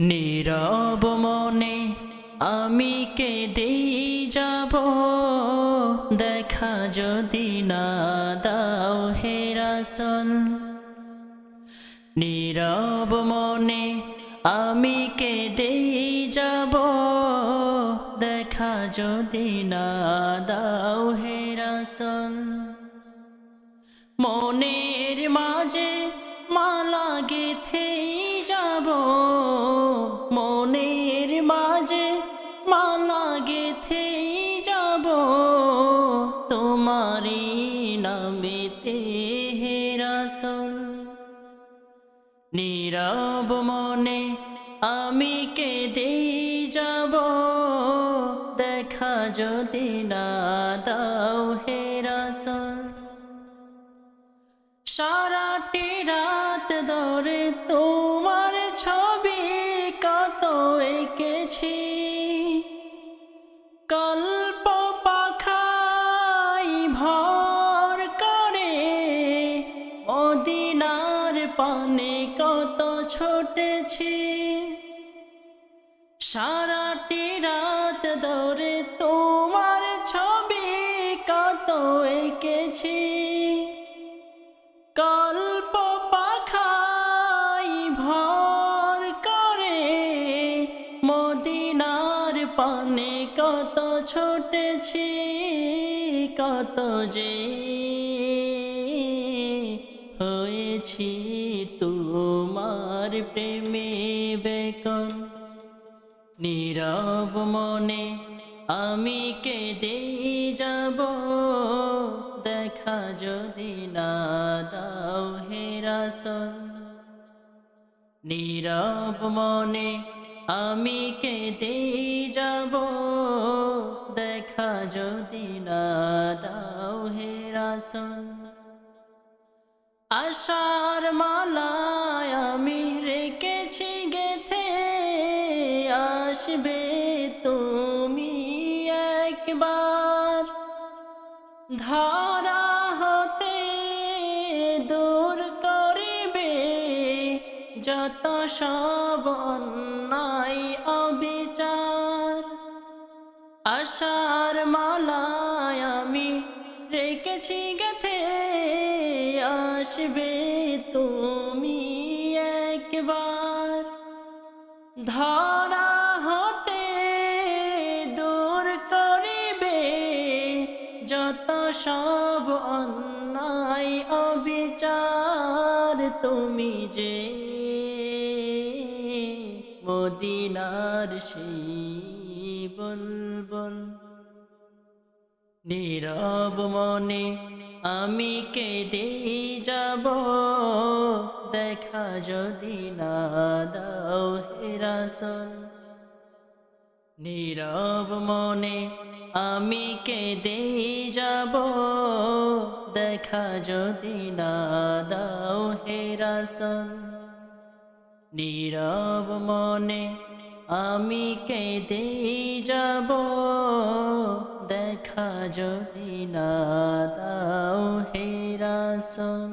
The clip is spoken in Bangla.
নীরব মনে আমি কেঁদেই যাব। দেখা যদি না দাও হেরাসন নীরব মনে আমি কেঁদেই যাব। দেখা যদি না দাও হেরাসন মনের মাঝে নীরব মনে আমি কেঁদেই যাব। দেখা যদি না দাও হেরাসল সারাটি রাত ধরে তোমার ছবি কত এঁকেছি। কল্প পাখাই ভর করে মদিনার পানে কত ছোটেছি। সারাটি রাত ধরে তোমার ছবি কত এঁকেছি। কল্প পাখাই ভর করে মদিনার পানে কত ছোটেছি, কত যে হয়েছি তোমার প্রেমে বেকন। নীরব মনে আমি কে কেঁদে যাব, দেখা যদি না দাও হেরাসন নীরব মনে আমি কে কেঁদে যাব, দেখা যদি না দাও হেরাসন আশার মালায় আমি রেখেছি গেথে, আসবে তুমি একবার। ধারা হতে দূর করিবে, যত সব অন্যায় অবিচার। আশার মালায় আমি রেখেছি গেথে আসবে তুমি একবার। ধরা হতে দূর করিবে, যত সব অন্যায় অবিচার তুমি যে মদিনার সেই বলবল নীরব মনে আমি কেঁদে যাব, দেখা যদি না দাও হেরাসন নীরব মনে আমি কেঁদে যাব, দেখা যদি না দাও হেরাসন নীরব মনে আমি কেঁদে যাব দেখা যদি না দাও হেরাসন